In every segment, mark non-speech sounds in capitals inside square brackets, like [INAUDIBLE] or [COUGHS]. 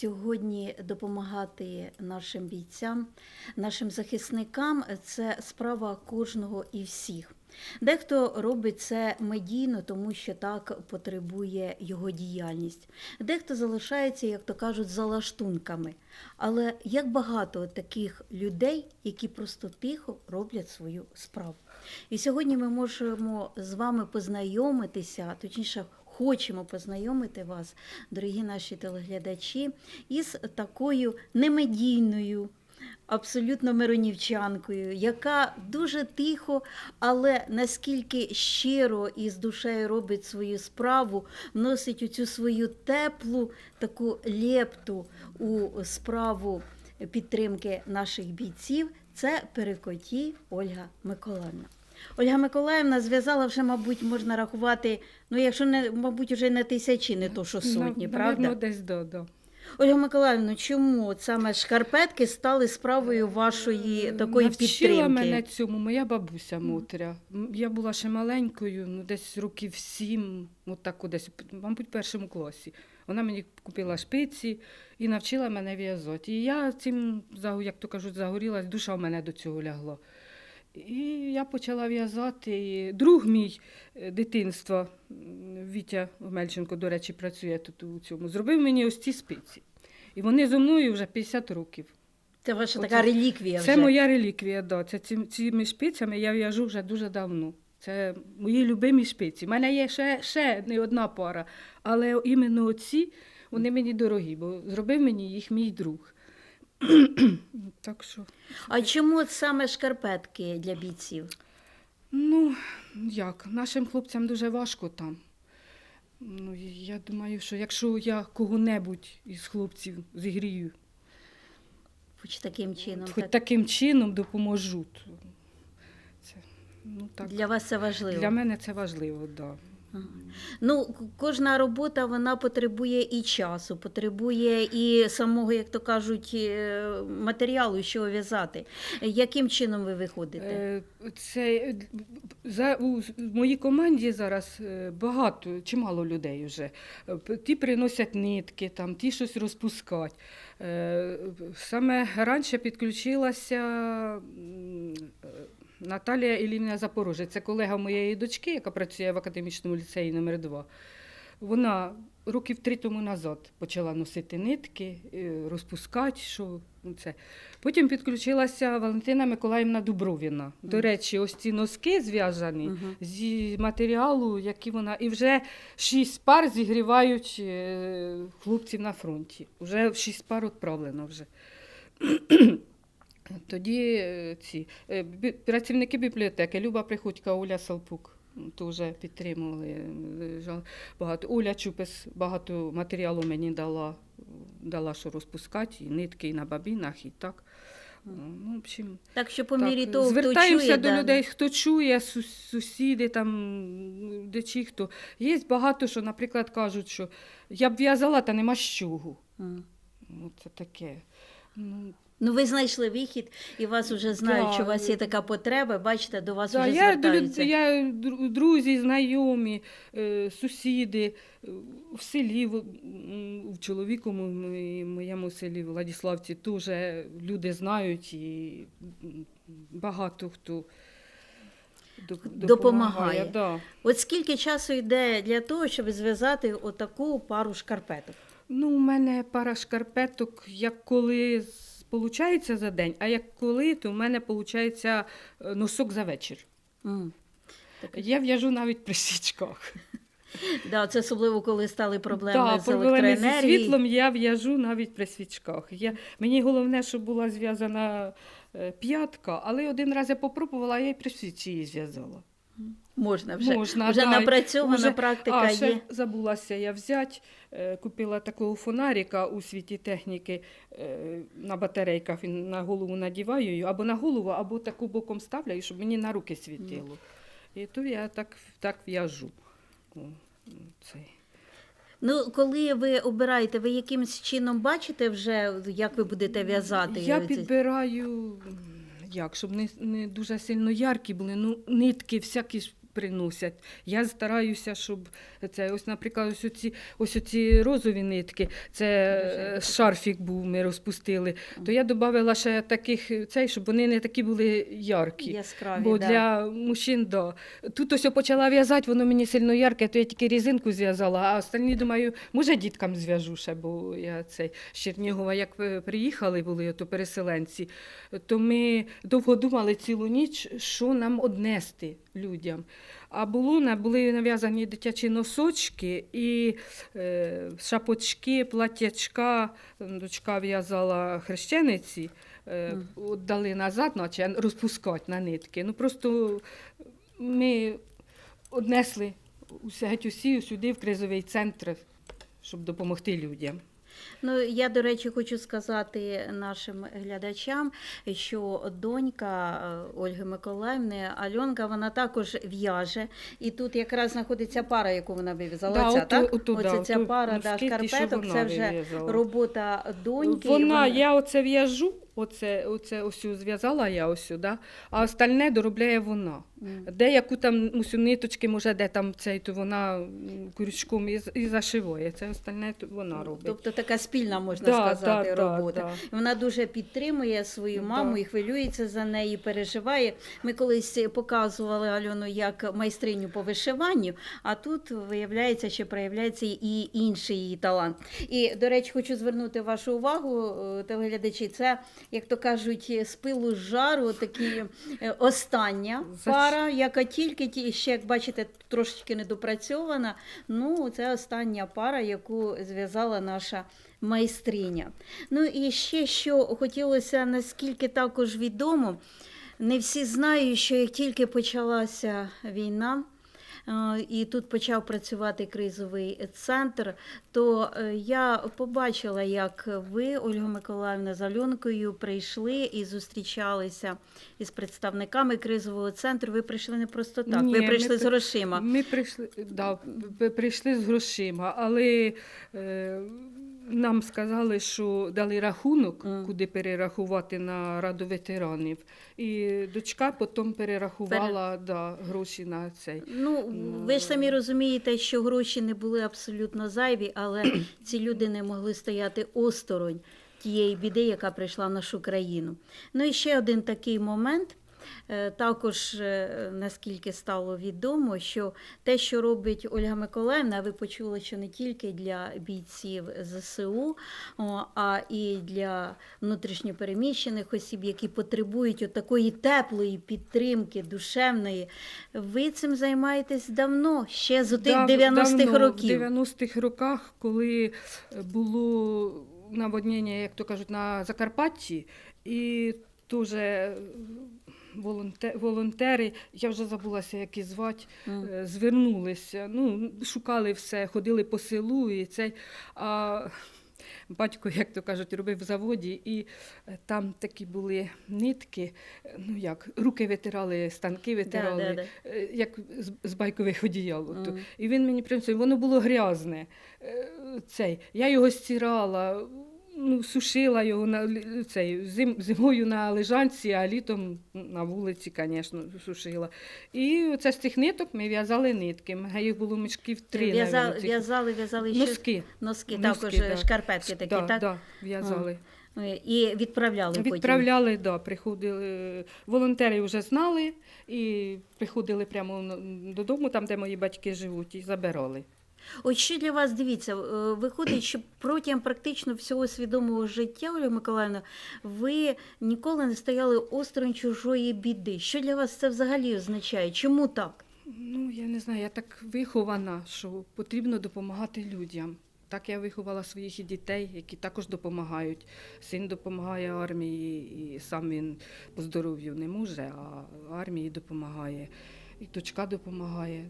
Сьогодні допомагати нашим бійцям, нашим захисникам це справа кожного і всіх. Дехто робить це медійно, тому що так потребує його діяльність. Дехто залишається, як то кажуть, за лаштунками. Але як багато таких людей, які просто тихо роблять свою справу. І сьогодні ми можемо з вами познайомитися, точніше, хочемо познайомити вас, дорогі наші телеглядачі, із такою немедійною. Абсолютно миронівчанкою, яка дуже тихо, але наскільки щиро і з душею робить свою справу, вносить у цю свою теплу таку лепту у справу підтримки наших бійців, це перекоті Ольга Миколаївна. Ольга Миколаївна зв'язала вже, мабуть, можна рахувати, ну якщо не, мабуть, вже не тисячі, не то що сотні, Нав- правда? Десь до, до. Ольга Миколаївна, чому от саме шкарпетки стали справою вашої такої Е, Навчила підтримки? мене цьому моя бабуся Мотря. Я була ще маленькою, ну десь років сім, от так десь, мабуть, в першому класі. Вона мені купила шпиці і навчила мене в'язати. І я цим, як то кажуть, загорілась, душа в мене до цього лягла. І я почала в'язати. І Друг мій е, дитинства, Вітя Мельченко, до речі, працює тут у цьому, зробив мені ось ці спиці. І вони зо мною вже 50 років. Це ваша Оце- така реліквія. Це вже. моя реліквія, да. Це цим, цими шпицями я в'яжу вже дуже давно. Це мої любимі шпиці. У мене є ще, ще не одна пара, але іменно оці вони мені дорогі, бо зробив мені їх мій друг. [COUGHS] так що, А чому от саме шкарпетки для бійців? ну, як, нашим хлопцям дуже важко там. Ну, я думаю, що якщо я кого-небудь із хлопців зігрію, Хоч таким чином. хоч так. таким чином допоможу, то це, ну, так. Для вас це важливо. Для мене це важливо, да. Ну, кожна робота вона потребує і часу, потребує і самого, як то кажуть, е, матеріалу, що в'язати. Яким чином ви виходите? Е, Це е, за у моїй команді зараз багато, чимало людей вже. Ті приносять нитки, там, ті щось розпускають. Саме раніше підключилася Наталія Іллівна Запорожець. Це колега моєї дочки, яка працює в академічному ліцеї номер 2 Вона років три тому назад почала носити нитки, е, розпускати. Що, це. Потім підключилася Валентина Миколаївна Дубровіна. До речі, ось ці носки зв'язані Мгм. зі матеріалу, які вона. І вже шість пар зігрівають е, хлопців на фронті. Вже шість пар відправлено вже. Тоді е, ці е, працівники бібліотеки Люба Приходька, Оля Салпук теж підтримували е, багато. Оля Чупес багато матеріалу мені дала, дала, що розпускати, і нитки, і на бабінах, і так. Ну, в общем, Так що по мірі того, хто чує, до да, людей, хто чує, сусіди, там, де чи хто. Є багато, що, наприклад, кажуть, що я б в'язала, та нема з чого. Ну, це таке. Ну, Ну, ви знайшли вихід, і вас вже знають, що у вас є така потреба, бачите, до вас вже я, звертаються. я друзі, знайомі, е, сусіди е, в селі, в, в чоловікому і моєму селі Владиславці теж люди знають і багато хто доп- Допомагає. Да. От скільки часу йде для того, щоб зв'язати отаку пару шкарпеток? Ну, у мене пара шкарпеток, як коли виходить за день, а як коли, то в мене виходить носок за вечір. М. Я в'яжу навіть при свічках. [LAUGHS] Да, це особливо, коли стали проблеми Да, з проблеми зі світлом я в'яжу навіть при свічках. Я, мені головне, щоб була зв'язана е, п'ятка, але один раз я попробувала, я і при свічі її зв'язала. Можна вже, Можна, вже да, напрацьована уже- практика а, ще є. забулася я взяти. Купила такого фонарика у світі техніки е, на батарейках. На голову надіваю або на голову, або таку боком ставлю, щоб мені на руки світило. І то я так, так в'яжу. Ну, коли ви обираєте, ви якимось чином бачите вже, як ви будете в'язати? Я підбираю, як, щоб не, не дуже сильно яркі були, ну, нитки всякі приносять. Я стараюся, щоб це ось, наприклад, ось оці, ось оці розові нитки, це е, шарфік був, ми розпустили. То я додавала ще таких цей, щоб вони не такі були яркі. Яскраві, Бо да. для мужчин, да. Тут ось почала в'язати, воно мені сильно ярке, то я тільки різинку зв'язала, а остальні думаю, може діткам зв'яжу ще, бо я цей з Чернігова, як е, приїхали були, то переселенці, то ми довго думали цілу ніч, що нам однести людям. А було були нав'язані дитячі носочки і е, шапочки, платячка. Дочка в'язала хрещениці, е, дали назад, наче розпускати на нитки. Ну просто ми однесли усе геть усі сюди, в кризовий центр, щоб допомогти людям. Ну, я, до речі, хочу сказати нашим глядачам, що донька е, Ольги Миколаївни, Альонка, вона також в'яже. І тут якраз знаходиться пара, яку вона вив'язала. Да, ото- так? ото, да, ця ото пара да, носки шкарпеток, це вже вив'язала. робота доньки. Вона, я оце в'яжу, оце, оце ось зв'язала я ось сюди, а остальне доробляє вона. М. Деяку там ось у ниточки, може, де там цей, то вона крючком і, і зашиває. Це остальне то вона робить. Тобто така спільна, можна Да, сказати, да, да, робота. да. Вона дуже підтримує свою Да. маму і хвилюється за неї, переживає. Ми колись показували Альону як майстриню по вишиванню, а тут виявляється, що проявляється і інший її талант. І, до речі, хочу звернути вашу увагу, е, телеглядачі, це, як то кажуть, з пилу з жару, такі е, остання пара, яка тільки ті- ще, як бачите, трошечки недопрацьована. Ну, це остання пара, яку зв'язала наша майстриня. Ну і ще що хотілося, наскільки також відомо, не всі знають, що як тільки почалася війна. Е, І тут почав працювати кризовий центр. То е, я побачила, як ви, Ольга Миколаївна, з Альонкою прийшли і зустрічалися із представниками кризового центру. Ви прийшли не просто так, Ні, ви ми прийшли з грошима. Ми прийшли, да, прийшли з грошима, але е, нам сказали, що дали рахунок, Мгм. куди перерахувати на раду ветеранів. І дочка потім перерахувала да, гроші на цей. Ну, ви ж самі розумієте, що гроші не були абсолютно зайві, але [CLEARS THROAT] ці люди не могли стояти осторонь тієї біди, яка прийшла в нашу країну. Ну і ще один такий момент. Е, Також, е, наскільки стало відомо, що те, що робить Ольга Миколаївна, ви почули, що не тільки для бійців ЗСУ, а і для внутрішньопереміщених осіб, які потребують такої теплої підтримки, душевної. Ви цим займаєтесь давно, ще з тих Дав- 90-х років. В 90-х роках, коли е, було наводнення, як то кажуть, на Закарпатті, і теж е, волонтери, я вже забулася, як і звати, е, звернулися. Ну, шукали все, ходили по селу і цей. А батько, як то кажуть, робив в заводі, і е, там такі були нитки, ну як, руки витирали, станки витирали, Да, да, да. як з, з байкових одіял. ото. Мгм. І він мені приносив, воно було грязне. Цей. Я його стирала, ну, сушила його на цей, зим, зимою на лежанці, а літом на вулиці, звісно, сушила. І оце з цих ниток ми в'язали нитки. Їх було мішків три. В'язали, навіть, цих в'язали, в'язали ще Носки. носки, також да. шкарпетки такі, да, так? Да, в'язали. Е, І відправляли потім. Відправляли, да, приходили. Волонтери вже знали і приходили прямо додому, там, де мої батьки живуть, і забирали. От що для вас дивіться, е, виходить, що протягом практично всього свідомого життя, Оля Миколаївна, ви ніколи не стояли осторонь чужої біди. Що для вас це взагалі означає? Чому так? Ну, я не знаю, я так вихована, що потрібно допомагати людям. Так я виховала своїх і дітей, які також допомагають. Син допомагає армії, і сам він по здоров'ю не може, а армії допомагає. І дочка допомагає.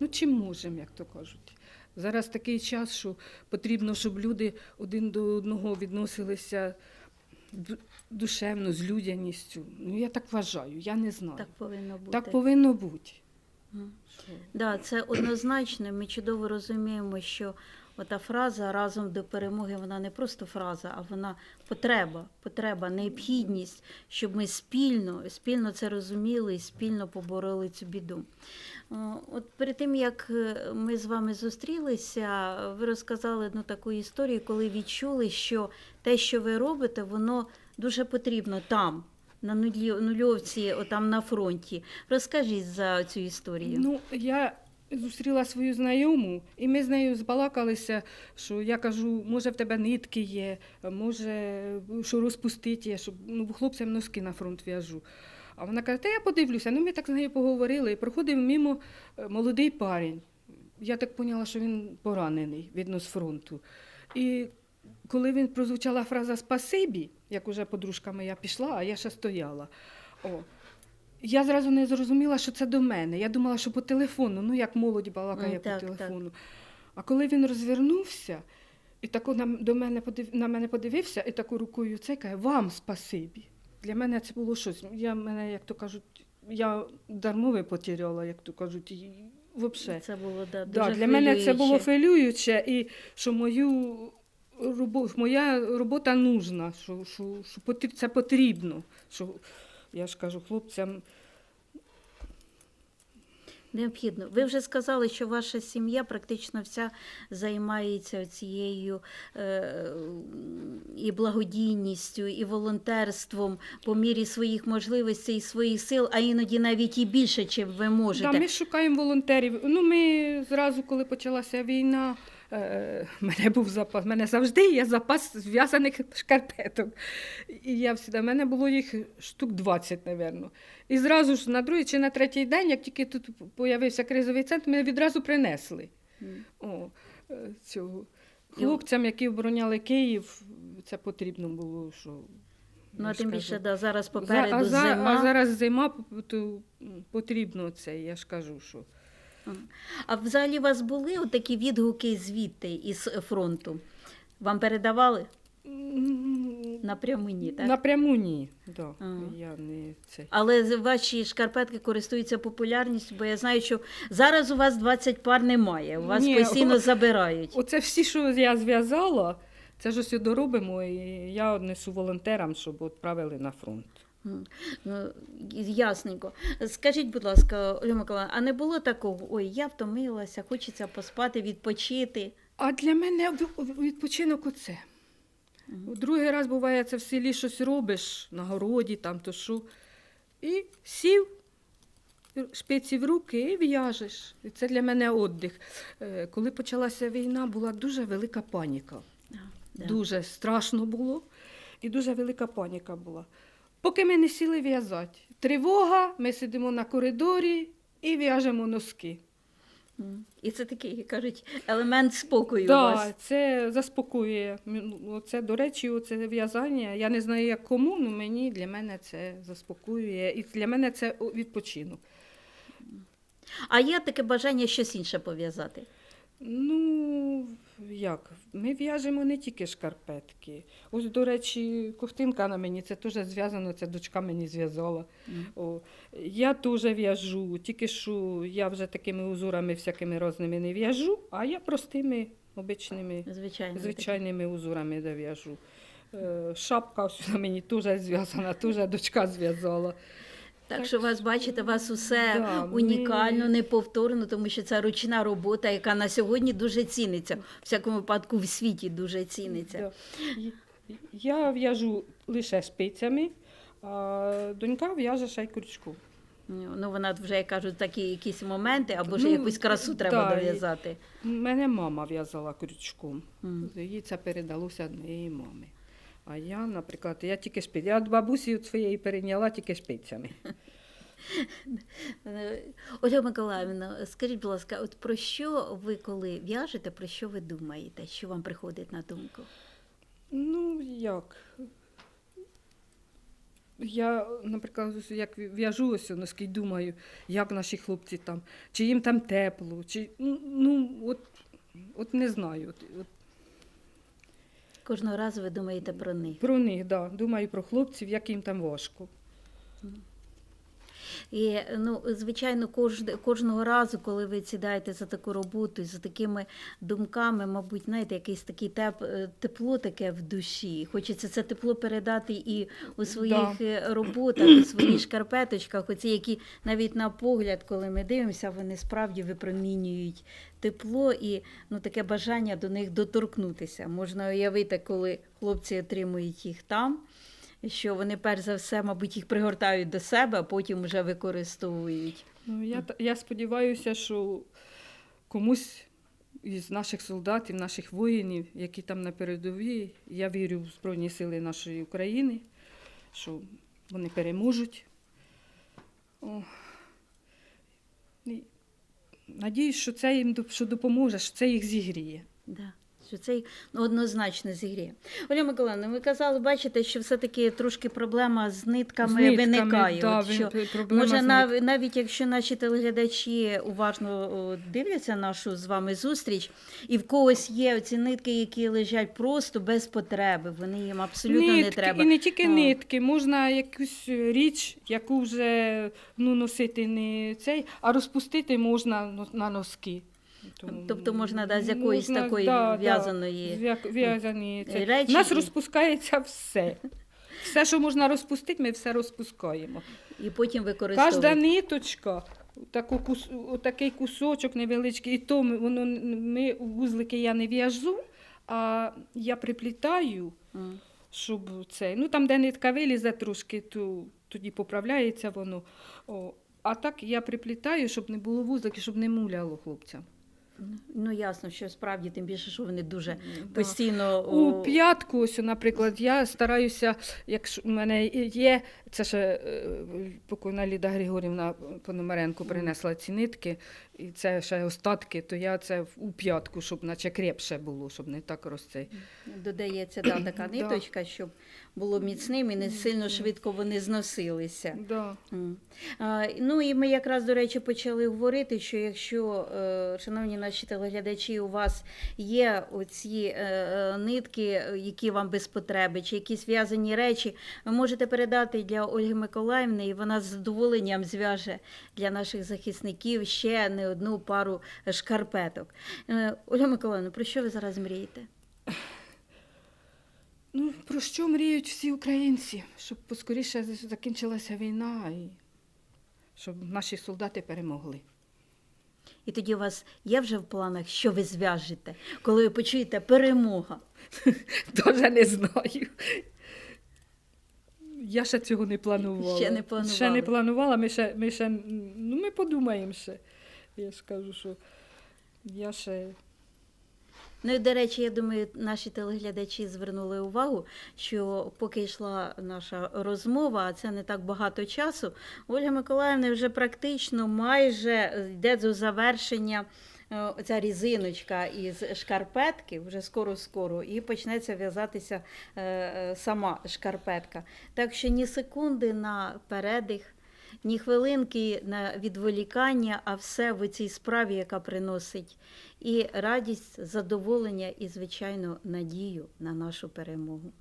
Ну, чим можемо, як то кажуть. Зараз такий час, що потрібно, щоб люди один до одного відносилися душевно, з людяністю. Ну, я так вважаю, я не знаю. Так повинно бути. Так повинно бути. Так? Да, це однозначно. Ми чудово розуміємо, що Ота фраза разом до перемоги, вона не просто фраза, а вона потреба, потреба, необхідність, щоб ми спільно, спільно це розуміли і спільно побороли цю біду. От перед тим, як е, ми з вами зустрілися, ви розказали одну таку історію, коли відчули, що те, що ви робите, воно дуже потрібно там, на нульовці, отам на фронті. Розкажіть за цю історію. Ну, я зустріла свою знайому, і ми з нею збалакалися, що я кажу, може в тебе нитки є, може, що розпустить є, щоб ну, хлопцям носки на фронт в'яжу. А вона каже, та я подивлюся. Ну, ми так з нею поговорили, і проходив мимо е, молодий парень. Я так поняла, що він поранений відно з фронту. І коли він прозвучала фраза спасибі, як уже подружка моя пішла, а я ще стояла. О, я зразу не зрозуміла, що це до мене. Я думала, що по телефону, ну як молодь балакає М, так, по так. телефону. А коли він розвернувся і тако на, до мене подив, на мене подивився і таку рукою це каже, вам спасибі. Для мене це було щось. Я мене, як то кажуть, я дармове потеряла, як то кажуть, і взагалі. Це було да, дуже Да, для мене це було хвилююче. і що мою робо, моя робота нужна, що, що, що це потрібно. Що, я ж кажу хлопцям, Необхідно. Ви вже сказали, що ваша сім'я практично вся займається цією е, і благодійністю, і волонтерством по мірі своїх можливостей і своїх сил, а іноді навіть і більше, чим ви можете. да, ми шукаємо волонтерів. Ну, ми зразу, коли почалася війна, мене був запас, мене завжди є запас зв'язаних шкарпеток. І я всегда, в мене було їх штук 20, напевно. І зразу ж на другий чи на третій день, як тільки тут появився кризовий центр, ми відразу принесли. О, е, цього. Хлопцям, які обороняли Київ, це потрібно було, що. Ну, а тим більше да, зараз За- а, за- зима. а зараз зима, то потрібно це, я ж кажу, що. А взагалі у вас були такі відгуки звідти із фронту? Вам передавали? Напряму ні, так? Напряму ні. Да, я не це. Але ваші шкарпетки користуються популярністю, бо я знаю, що зараз у вас 20 пар немає, у вас Ні, постійно о- забирають. Оце всі, що я зв'язала, це ж ось доробимо, і я однесу волонтерам, щоб відправили на фронт. Ну, ясненько. Скажіть, будь ласка, Оля Миколаївна, а не було такого, ой, я втомилася, хочеться поспати, відпочити. А для мене відпочинок оце. Другий раз буває, це в селі щось робиш на городі, там то що. І сів, шпиці в руки і в'яжеш. І це для мене віддих. Е, Коли почалася війна, була дуже велика паніка. Да. Дуже страшно було і дуже велика паніка була. Поки ми не сіли в'язати. Тривога, ми сидимо на коридорі і в'яжемо носки. І це такий, як кажуть, елемент спокою у Так, вас. це заспокоює. Ну, Це, до речі, це в'язання. Я не знаю, як кому, але мені для мене це заспокоює. І для мене це відпочинок. А є таке бажання щось інше пов'язати. Ну, як? Ми в'яжемо не тільки шкарпетки. Ось, до речі, ковтинка на мені, це теж зв'язано, це дочка мені зв'язала. Мгм. О, я теж в'яжу, тільки що я вже такими узорами всякими різними не в'яжу, а я простими, обичними, Звичайно. звичайними узорами да в'яжу. Е, Шапка ось на мені теж зв'язана, теж дочка зв'язала. Так що вас бачите, вас усе Да, ми- унікально, неповторно, тому що це ручна робота, яка на сьогодні дуже ціниться. В всякому випадку в світі дуже ціниться. Да. Я в'яжу лише спицями, а донька в'яже ще й крючком. Ну, вона вже, як кажуть, такі якісь моменти, або ж Ну, якусь красу треба да, дов'язати. Мене мама в'язала крючком. М. Їй це передалося від моєї мами. А я, наприклад, я тільки шпиць. Я від бабусі від своєї перейняла тільки шпицями. [LAUGHS] Ольга Миколаївна, скажіть, будь ласка, от про що ви коли в'яжете, про що ви думаєте? Що вам приходить на думку? Ну, як? Я, наприклад, як в'яжу ось носки, думаю, як наші хлопці там, чи їм там тепло, чи ну, ну от, от не знаю. От, от Кожного разу ви думаєте про них. про них, да. Думаю про хлопців, як їм там важко. І ну, звичайно, кож, кожного разу, коли ви сідаєте за таку роботу, і за такими думками, мабуть, знаєте, якесь таке теп, е, тепло таке в душі. Хочеться це тепло передати і у своїх е, роботах, у своїх шкарпеточках, оці, які навіть на погляд, коли ми дивимося, вони справді випромінюють тепло і ну, таке бажання до них доторкнутися. Можна уявити, коли хлопці отримують їх там. Що вони перш за все, мабуть, їх пригортають до себе, а потім вже використовують. Ну, я, я сподіваюся, що комусь із наших солдатів, наших воїнів, які там на передовій, я вірю в Збройні Сили нашої України, що вони переможуть. О. Надіюсь, що це їм що допоможе, що це їх зігріє. Да. Що це ну, однозначно зігріє. Оля Миколаївна, ви казали, бачите, що все-таки трошки проблема з нитками, З нитками, виникає. да, От що, може, з нав, навіть якщо наші телеглядачі уважно дивляться нашу з вами зустріч, і в когось є оці нитки, які лежать просто без потреби, вони їм абсолютно нитки, не треба. І не тільки О. нитки, можна якусь річ, яку вже ну, носити не цей, а розпустити можна ну, на носки. Тому Тобто можна да, з якоїсь можна, такої да, да, в'язаної в'язані це. речі У нас розпускається все. Все, що можна розпустити, ми все розпускаємо. і потім Кожна ниточка, таку кус, такий кусочок невеличкий, і то ми, воно, ми вузлики я не в'яжу, а я приплітаю. Щоб це. Ну там, де нитка вилізе трошки, то тоді поправляється воно. О, а так я приплітаю, щоб не було вузликів, щоб не муляло хлопцям. Ну ясно, що справді, тим більше, що вони дуже постійно У п'ятку, ось, наприклад, я стараюся, якщо в мене є, це ще е, покойна Ліда Григорівна Пономаренко принесла ці нитки, і це ще остатки, то я це у п'ятку, щоб наче крепше було, щоб не так розцей. додається да, така [CLEARS THROAT] ниточка, щоб було міцним і не сильно швидко вони зносилися. Да. Ну і ми якраз, до речі, почали говорити, що якщо, е, шановні наші телеглядачі, у вас є оці е, нитки, які вам без потреби, чи якісь в'язані речі, ви можете передати для Ольги Миколаївни, і вона з задоволенням зв'яже для наших захисників ще не одну пару шкарпеток. Е, Ольга Миколаївна, про що ви зараз мрієте? Ну, про що мріють всі українці? Щоб поскоріше закінчилася війна і щоб наші солдати перемогли. І тоді у вас є вже в планах, що ви зв'яжете, коли ви почуєте перемога. Дуже [LAUGHS] не знаю. Я ще цього не планувала. Ще не планували. Ще не планувала, ми ще, ми ще ну, ми подумаємо ще. Я ж кажу, що я ще. Ну і до речі, я думаю, наші телеглядачі звернули увагу, що поки йшла наша розмова, а це не так багато часу, Ольга Миколаївна вже практично майже йде до завершення. Е, Оця різиночка із шкарпетки вже скоро-скоро, і почнеться в'язатися е, е, сама шкарпетка. Так що ні секунди на передих, ні хвилинки на відволікання, а все в цій справі, яка приносить і радість, задоволення, і, звичайно, надію на нашу перемогу.